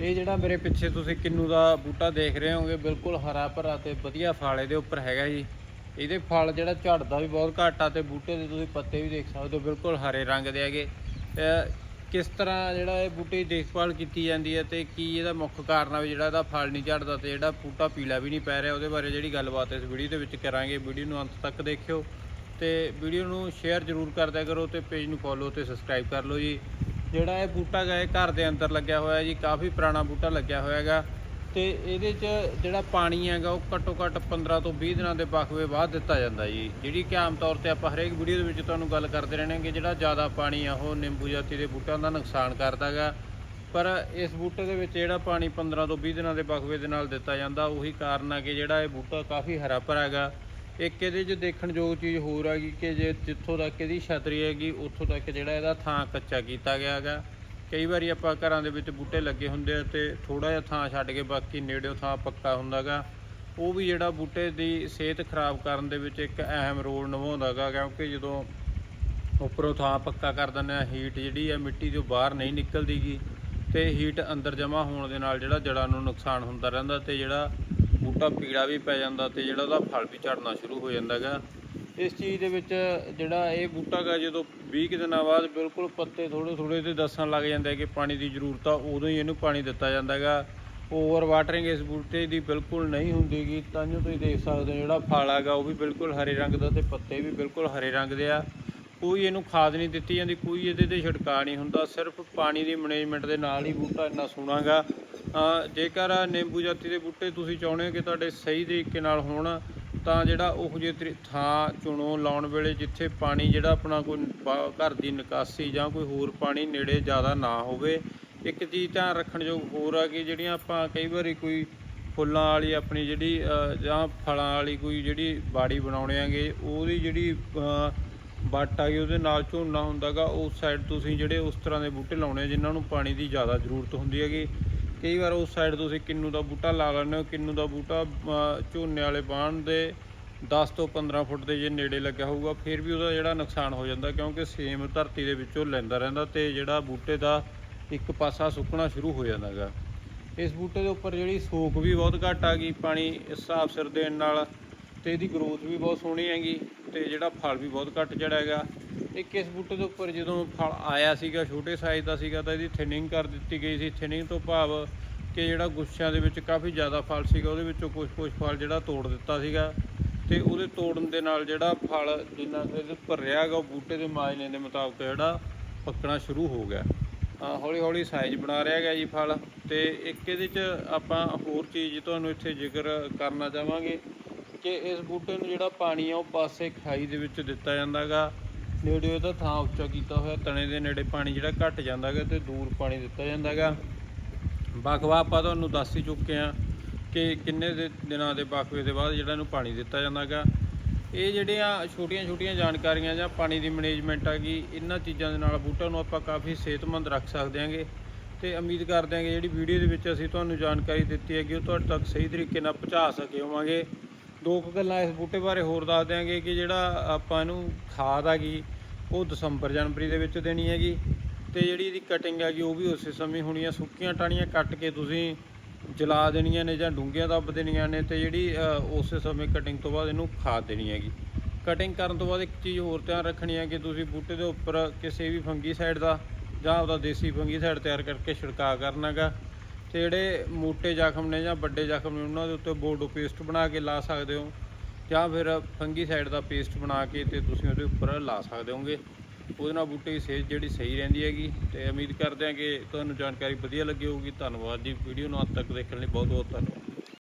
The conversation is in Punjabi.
ਇਹ ਜਿਹੜਾ ਮੇਰੇ ਪਿੱਛੇ ਤੁਸੀਂ ਕਿੰਨੂ ਦਾ ਬੂਟਾ ਦੇਖ ਰਹੇ ਹੋਗੇ, ਬਿਲਕੁਲ ਹਰਾ ਭਰਾ ਤੇ ਵਧੀਆ ਫਲ ਇਹਦੇ ਉੱਪਰ ਹੈਗਾ ਜੀ। ਇਹਦੇ ਫਲ ਜਿਹੜਾ ਝੜਦਾ ਵੀ ਬਹੁਤ ਘੱਟ ਆ ਤੇ ਬੂਟੇ ਦੇ ਤੁਸੀਂ ਪੱਤੇ ਵੀ ਦੇਖ ਸਕਦੇ ਹੋ, ਬਿਲਕੁਲ ਹਰੇ ਰੰਗ ਦੇ ਹੈਗੇ। ਕਿਸ ਤਰ੍ਹਾਂ ਜਿਹੜਾ ਇਹ ਬੂਟੇ ਦੀ ਦੇਖਭਾਲ ਕੀਤੀ ਜਾਂਦੀ ਹੈ ਤੇ ਕੀ ਇਹਦਾ ਮੁੱਖ ਕਾਰਨ ਆ ਵੀ ਜਿਹੜਾ ਇਹਦਾ ਫਲ ਨਹੀਂ ਝੜਦਾ ਤੇ ਜਿਹੜਾ ਬੂਟਾ ਪੀਲਾ ਵੀ ਨਹੀਂ ਪੈ ਰਿਹਾ, ਉਹਦੇ ਬਾਰੇ ਜਿਹੜੀ ਗੱਲਬਾਤ ਇਸ ਵੀਡੀਓ ਦੇ ਵਿੱਚ ਕਰਾਂਗੇ। ਵੀਡੀਓ ਨੂੰ ਅੰਤ ਤੱਕ ਦੇਖਿਓ ਤੇ ਵੀਡੀਓ ਨੂੰ ਸ਼ੇਅਰ ਜ਼ਰੂਰ ਕਰਦਿਆ ਕਰੋ ਤੇ ਪੇਜ ਨੂੰ ਫੋਲੋ ਤੇ ਸਬਸਕ੍ਰਾਈਬ ਕਰ ਲਓ ਜੀ। ਜਿਹੜਾ ਇਹ ਬੂਟਾ ਗਾ ਇਹ ਘਰ ਦੇ ਅੰਦਰ ਲੱਗਿਆ ਹੋਇਆ ਜੀ, ਕਾਫੀ ਪੁਰਾਣਾ ਬੂਟਾ ਲੱਗਿਆ ਹੋਇਆ ਹੈਗਾ ਤੇ ਇਹਦੇ 'ਚ ਜਿਹੜਾ ਪਾਣੀ ਹੈਗਾ, ਉਹ ਘੱਟੋ ਘੱਟ 15 ਤੋਂ 20 ਦਿਨਾਂ ਦੇ ਵਕਫੇ ਬਾਅਦ ਦਿੱਤਾ ਜਾਂਦਾ ਜੀ। ਜਿਹੜੀ ਕਿ ਆਮ ਤੌਰ ਤੇ ਆਪਾਂ ਹਰੇਕ ਵੀਡੀਓ ਦੇ ਵਿੱਚ ਤੁਹਾਨੂੰ ਗੱਲ ਕਰਦੇ ਰਹਿੰਦੇ ਹਾਂ ਕਿ ਜਿਹੜਾ ਜ਼ਿਆਦਾ ਪਾਣੀ ਆ, ਉਹ ਨਿੰਬੂ ਜਾਤੀ ਦੇ ਬੂਟਿਆਂ ਦਾ ਨੁਕਸਾਨ ਕਰਦਾ ਗਾ। ਪਰ ਇਸ ਬੂਟੇ ਦੇ ਵਿੱਚ ਜਿਹੜਾ ਪਾਣੀ 15 ਤੋਂ 20 ਦਿਨਾਂ ਦੇ ਵਕਫੇ ਦੇ ਨਾਲ ਦਿੱਤਾ ਜਾਂਦਾ, ਉਹੀ ਕਾਰਨ ਆ ਕਿ ਜਿਹੜਾ ਇਹ ਬੂਟਾ ਕਾਫੀ ਹਰਾ ਭਰਾ ਹੈਗਾ। ਇੱਕ ਇਹਦੇ 'ਚ ਦੇਖਣ ਯੋਗ ਚੀਜ਼ ਹੋਰ ਹੈਗੀ ਕਿ ਜੇ ਜਿੱਥੋਂ ਤੱਕ ਇਹਦੀ ਛਤਰੀ ਹੈਗੀ, ਉੱਥੋਂ ਤੱਕ ਜਿਹੜਾ ਇਹਦਾ ਥਾਂ ਕੱਚਾ ਕੀਤਾ ਗਿਆ ਹੈਗਾ। ਕਈ ਵਾਰੀ ਆਪਾਂ ਘਰਾਂ ਦੇ ਵਿੱਚ ਬੂਟੇ ਲੱਗੇ ਹੁੰਦੇ ਆ ਤੇ ਥੋੜਾ ਜਿਹਾ ਥਾਂ ਛੱਡ ਕੇ ਬਾਕੀ ਨੇੜਿਓਂ ਥਾਂ ਪੱਕਾ ਹੁੰਦਾਗਾ ਉਹ ਵੀ ਜਿਹੜਾ ਬੂਟੇ ਦੀ ਸਿਹਤ ਖਰਾਬ ਕਰਨ ਦੇ ਵਿੱਚ ਇੱਕ ਅਹਿਮ ਰੋਲ ਨਿਭਾਉਂਦਾਗਾ ਕਿਉਂਕਿ ਜਦੋਂ ਉੱਪਰੋਂ ਥਾਂ ਪੱਕਾ ਕਰ ਦਿੰਦੇ ਆ ਹੀਟ ਜਿਹੜੀ ਆ ਮਿੱਟੀ ਤੋਂ ਬਾਹਰ ਨਹੀਂ ਨਿਕਲਦੀਗੀ ਤੇ ਹੀਟ ਅੰਦਰ ਜਮ੍ਹਾਂ ਹੋਣ ਦੇ ਨਾਲ ਜਿਹੜਾ ਜੜਾਂ ਨੂੰ ਨੁਕਸਾਨ ਹੁੰਦਾ ਰਹਿੰਦਾ ਤੇ ਜਿਹੜਾ ਬੂਟਾ ਪੀੜਾ ਵੀ ਪੈ ਜਾਂਦਾ ਤੇ ਜਿਹੜਾ ਉਹਦਾ ਫਲ ਵੀ ਝੜਨਾ ਸ਼ੁਰੂ ਹੋ ਜਾਂਦਾ ਜਾਂਦਾਗਾ ਇਸ ਚੀਜ਼ ਦੇ ਵਿੱਚ ਜਿਹੜਾ ਇਹ ਬੂਟਾ ਗਾ ਜਦੋਂ 20 ਕੁ ਦਿਨਾਂ ਬਾਅਦ ਬਿਲਕੁਲ ਪੱਤੇ ਥੋੜੇ ਥੋੜੇ ਤੇ ਦੱਸਣ ਲੱਗ ਜਾਂਦੇ ਕਿ ਪਾਣੀ ਦੀ ਜ਼ਰੂਰਤ ਆ ਉਦੋਂ ਹੀ ਇਹਨੂੰ ਪਾਣੀ ਦਿੱਤਾ ਜਾਂਦਾਗਾ ਓਵਰ ਵਾਟਰਿੰਗ ਇਸ ਬੂਟੇ ਦੀ ਬਿਲਕੁਲ ਨਹੀਂ ਹੁੰਦੀਗੀ ਤਾਂ ਜੋ ਤੁਸੀਂ ਦੇਖ ਸਕਦੇ ਹੋ ਜਿਹੜਾ ਫਲ ਹੈਗਾ ਉਹ ਵੀ ਬਿਲਕੁਲ ਹਰੇ ਰੰਗ ਦਾ ਤੇ ਪੱਤੇ ਵੀ ਬਿਲਕੁਲ ਹਰੇ ਰੰਗ ਦੇ ਆ। ਕੋਈ ਇਹਨੂੰ ਖਾਦ ਨਹੀਂ ਦਿੱਤੀ ਜਾਂਦੀ ਕੋਈ ਇਹਦੇ ਤੇ ਛਿੜਕਾਅ ਨਹੀਂ ਹੁੰਦਾ ਸਿਰਫ ਪਾਣੀ ਦੀ ਮੈਨੇਜਮੈਂਟ ਦੇ ਨਾਲ ਹੀ ਬੂਟਾ ਇੰਨਾ ਸੋਹਣਾਗਾ ਅ, ਜੇਕਰ ਨਿੰਬੂ ਜਾਤੀ ਦੇ ਬੂਟੇ ਤੁਸੀਂ ਚਾਹੁੰਦੇ ਹੋ ਕਿ ਤੁਹਾਡੇ ਸਹੀ ਤਰੀਕੇ ਨਾਲ ਹੋਣ ਤਾਂ ਜਿਹੜਾ ਉਹ ਜਿਹੇ ਤਰੀ- ਥਾਂ ਚੁਣੋ ਲਾਉਣ ਵੇਲੇ ਜਿੱਥੇ ਪਾਣੀ ਜਿਹੜਾ ਆਪਣਾ ਕੋਈ ਘਰ ਦੀ ਨਿਕਾਸੀ ਜਾਂ ਕੋਈ ਹੋਰ ਪਾਣੀ ਨੇੜੇ ਜ਼ਿਆਦਾ ਨਾ ਹੋਵੇ। ਇੱਕ ਚੀਜ਼ ਧਿਆਨ ਰੱਖਣ ਯੋਗ ਹੋਰ ਆ ਕਿ ਜਿਹੜੀਆਂ ਆਪਾਂ ਕਈ ਵਾਰੀ ਕੋਈ ਫੁੱਲਾਂ ਵਾਲੀ ਆਪਣੀ ਜਿਹੜੀ ਜਾਂ ਫਲਾਂ ਵਾਲੀ ਕੋਈ ਜਿਹੜੀ ਬਾੜੀ ਬਣਾਉਣੇ ਆਂਗੇ ਉਹਦੀ ਜਿਹੜੀ ਅ, ਵੱਟ ਆ ਗਈ ਉਹਦੇ ਨਾਲ ਝੋਨਾ ਹੁੰਦਾਗਾ ਉਸ ਸਾਈਡ ਤੁਸੀਂ ਜਿਹੜੇ ਉਸ ਤਰ੍ਹਾਂ ਦੇ ਬੂਟੇ ਲਾਉਣੇ ਆ ਜਿਨ੍ਹਾਂ ਨੂੰ ਪਾਣੀ ਦੀ ਜ਼ਿਆਦਾ ਜ਼ਰੂਰਤ ਹੁੰਦੀ ਹੈਗੀ। ਕਈ ਵਾਰ ਉਸ ਸਾਈਡ ਤੁਸੀਂ ਕਿੰਨੂ ਦਾ ਬੂਟਾ ਲਾ ਲੈਂਦੇ ਹੋ ਕਿੰਨੂ ਦਾ ਬੂਟਾ ਅ, ਝੋਨੇ ਵਾਲੇ ਬਾਣ ਦੇ 10 ਤੋਂ 15 ਫੁੱਟ ਦੇ ਜੇ ਨੇੜੇ ਲੱਗਿਆ ਹੋਊਗਾ ਫਿਰ ਵੀ ਉਹਦਾ ਜਿਹੜਾ ਨੁਕਸਾਨ ਹੋ ਜਾਂਦਾ ਕਿਉਂਕਿ ਸੇਮ ਧਰਤੀ ਦੇ ਵਿੱਚੋਂ ਲੈਂਦਾ ਰਹਿੰਦਾ ਤੇ ਜਿਹੜਾ ਬੂਟੇ ਦਾ ਇੱਕ ਪਾਸਾ ਸੁੱਕਣਾ ਸ਼ੁਰੂ ਹੋ ਜਾਂਦਾਗਾ ਇਸ ਬੂਟੇ ਦੇ ਉੱਪਰ ਜਿਹੜੀ ਸੋਕ ਵੀ ਬਹੁਤ ਘੱਟ ਆ ਗਈ ਪਾਣੀ ਹਿਸਾਬ ਸਿਰ ਦੇਣ ਨਾਲ ਤੇ ਇਹਦੀ ਗਰੋਥ ਵੀ ਬਹੁਤ ਸੋਹਣੀ ਹੈਗੀ ਤੇ ਜਿਹੜਾ ਫਲ ਵੀ ਬਹੁਤ ਘੱਟ ਚੜਿਆ ਹੈਗਾ ਇੱਕ ਇਸ ਬੂਟੇ ਦੇ ਉੱਪਰ ਜਦੋਂ ਫਲ ਆਇਆ ਸੀਗਾ, ਛੋਟੇ ਸਾਈਜ਼ ਦਾ ਸੀਗਾ, ਤਾਂ ਇਹਦੀ ਥਿਨਿੰਗ ਕਰ ਦਿੱਤੀ ਗਈ ਸੀ। ਥਿਨਿੰਗ ਤੋਂ ਭਾਵ ਕਿ ਜਿਹੜਾ ਗੁੱਛਿਆਂ ਦੇ ਵਿੱਚ ਕਾਫੀ ਜ਼ਿਆਦਾ ਫਲ ਸੀਗਾ, ਉਹਦੇ ਵਿੱਚੋਂ ਕੁਝ ਕੁਝ ਫਲ ਜਿਹੜਾ ਤੋੜ ਦਿੱਤਾ ਸੀਗਾ। ਤੇ ਉਹਦੇ ਤੋੜਨ ਦੇ ਨਾਲ ਜਿਹੜਾ ਫਲ ਜਿੰਨਾ ਕੁ ਇਹਦੇ ਉੱਪਰ ਰਿਹਾ ਹੈਗਾ ਉਹ ਬੂਟੇ ਦੇ ਮਾਜਨੇ ਦੇ ਮੁਤਾਬਕ ਜਿਹੜਾ ਪੱਕਣਾ ਸ਼ੁਰੂ ਹੋ ਗਿਆ। ਹੌਲੀ ਹੌਲੀ ਸਾਈਜ਼ ਬਣਾ ਰਿਹਾ ਹੈਗਾ ਜੀ ਫਲ। ਤੇ ਇੱਕ ਇਹਦੇ ਚ ਆਪਾਂ ਹੋਰ ਚੀਜ਼ ਤੁਹਾਨੂੰ ਇੱਥੇ ਜ਼ਿਕਰ ਕਰਨਾ ਚਾਹਾਂਗੇ। ਕਿ ਇਸ ਬੂਟੇ ਨੂੰ ਜਿਹੜਾ ਪਾਣੀ ਆ ਉਹ ਪਾਸੇ ਖਾਈ ਦੇ ਵਿੱਚ ਦਿੱਤਾ ਜਾਂਦਾਗਾ। ਨੇੜੇ ਉਹਦਾ ਥਾਂ ਉੱਚਾ ਕੀਤਾ ਹੋਇਆ, ਤਣੇ ਦੇ ਨੇੜੇ ਪਾਣੀ ਜਿਹੜਾ ਘਟ ਜਾਂਦਾਗਾ ਤੇ ਦੂਰ ਪਾਣੀ ਦਿੱਤਾ ਜਾਂਦਾਗਾ। ਬਕਵਾ ਆਪਾਂ ਤੁਹਾਨੂੰ ਦੱਸ ਹੀ ਚੁੱਕੇ ਆ ਕਿ ਕਿੰਨੇ ਦੇ ਦਿਨਾਂ ਦੇ ਬਕਵੇ ਦੇ ਬਾਅਦ ਜਿਹੜਾ ਇਹਨੂੰ ਪਾਣੀ ਦਿੱਤਾ ਜਾਂਦਾਗਾ। ਇਹ ਜਿਹੜੀਆਂ ਛੋਟੀਆਂ ਛੋਟੀਆਂ ਜਾਣਕਾਰੀਆਂ ਜਾਂ ਪਾਣੀ ਦੀ ਮੈਨੇਜਮੈਂਟ ਆ ਗਈ, ਇਹਨਾਂ ਚੀਜ਼ਾਂ ਦੇ ਨਾਲ ਬੂਟਾ ਨੂੰ ਆਪਾਂ ਕਾਫੀ ਸਿਹਤਮੰਦ ਰੱਖ ਸਕਦੇ ਹਾਂਗੇ ਤੇ ਉਮੀਦ ਕਰਦੇ ਹਾਂ ਕਿ ਜਿਹੜੀ ਵੀਡੀਓ ਦੇ ਵਿੱਚ ਅਸੀਂ ਤੁਹਾਨੂੰ ਜਾਣਕਾਰੀ ਦਿੱਤੀ ਹੈਗੀ, ਉਹ ਤੁਹਾਡੇ ਤੱਕ ਸਹੀ ਤਰੀਕੇ ਨਾਲ ਪਹੁੰਚਾ ਸਕੇ ਹੋਵਾਂਗੇ। ਦੋ ਕੁ ਗੱਲਾਂ ਇਸ ਬੂਟੇ ਬਾਰੇ ਹੋਰ ਦੱਸ ਦਿਆਂਗੇ ਕਿ ਜਿਹੜਾ ਆਪਾਂ ਇਹਨੂੰ ਖਾਦ ਹੈਗੀ ਉਹ ਦਸੰਬਰ ਜਨਵਰੀ ਦੇ ਵਿੱਚ ਦੇਣੀ ਹੈਗੀ ਤੇ ਜਿਹੜੀ ਇਹਦੀ ਕਟਿੰਗ ਹੈਗੀ ਉਹ ਵੀ ਉਸੇ ਸਮੇਂ ਹੋਣੀ ਆ। ਸੁੱਕੀਆਂ ਟਾਹਣੀਆਂ ਕੱਟ ਕੇ ਤੁਸੀਂ ਜਲਾ ਦੇਣੀਆਂ ਨੇ ਜਾਂ ਡੂੰਘੀਆਂ ਦੱਬ ਦੇਣੀਆਂ ਨੇ ਤੇ ਜਿਹੜੀ ਉਸੇ ਸਮੇਂ ਕਟਿੰਗ ਤੋਂ ਬਾਅਦ ਇਹਨੂੰ ਖਾਦ ਦੇਣੀ ਹੈਗੀ। ਕਟਿੰਗ ਕਰਨ ਤੋਂ ਬਾਅਦ ਇੱਕ ਚੀਜ਼ ਹੋਰ ਧਿਆਨ ਰੱਖਣੀ ਹੈ ਕਿ ਤੁਸੀਂ ਬੂਟੇ ਦੇ ਉੱਪਰ ਕਿਸੇ ਵੀ ਫੰਗੀ ਸਾਈਡ ਦਾ ਜਾਂ ਆਪਦਾ ਦੇਸੀ ਫੰਗੀ ਸਾਈਡ ਤਿਆਰ ਕਰਕੇ ਛਿੜਕਾਅ ਕਰਨਾਗਾ ਤੇ ਜਿਹੜੇ ਮੋਟੇ ਜ਼ਖਮ ਨੇ ਜਾਂ ਵੱਡੇ ਜ਼ਖਮ ਨੇ, ਉਹਨਾਂ ਦੇ ਉੱਤੇ ਬੋਰਡੋ ਪੇਸਟ ਬਣਾ ਕੇ ਲਾ ਸਕਦੇ ਹੋ ਜਾਂ ਫਿਰ ਫੰਗੀ ਸਾਈਡ ਦਾ ਪੇਸਟ ਬਣਾ ਕੇ ਤੇ ਤੁਸੀਂ ਉਹਦੇ ਉੱਪਰ ਲਾ ਸਕਦੇ ਹੋਗੇ ਉਹਦੇ ਨਾਲ ਬੂਟੇ ਦੀ ਸਿਹਤ ਜਿਹੜੀ ਸਹੀ ਰਹਿੰਦੀ ਹੈਗੀ। ਤੇ ਉਮੀਦ ਕਰਦੇ ਹਾਂ ਕਿ ਤੁਹਾਨੂੰ ਜਾਣਕਾਰੀ ਵਧੀਆ ਲੱਗੀ ਹੋਊਗੀ। ਧੰਨਵਾਦ ਜੀ। ਵੀਡੀਓ ਨੂੰ ਅੰਤ ਤੱਕ ਦੇਖਣ ਲਈ ਬਹੁਤ ਬਹੁਤ ਧੰਨਵਾਦ।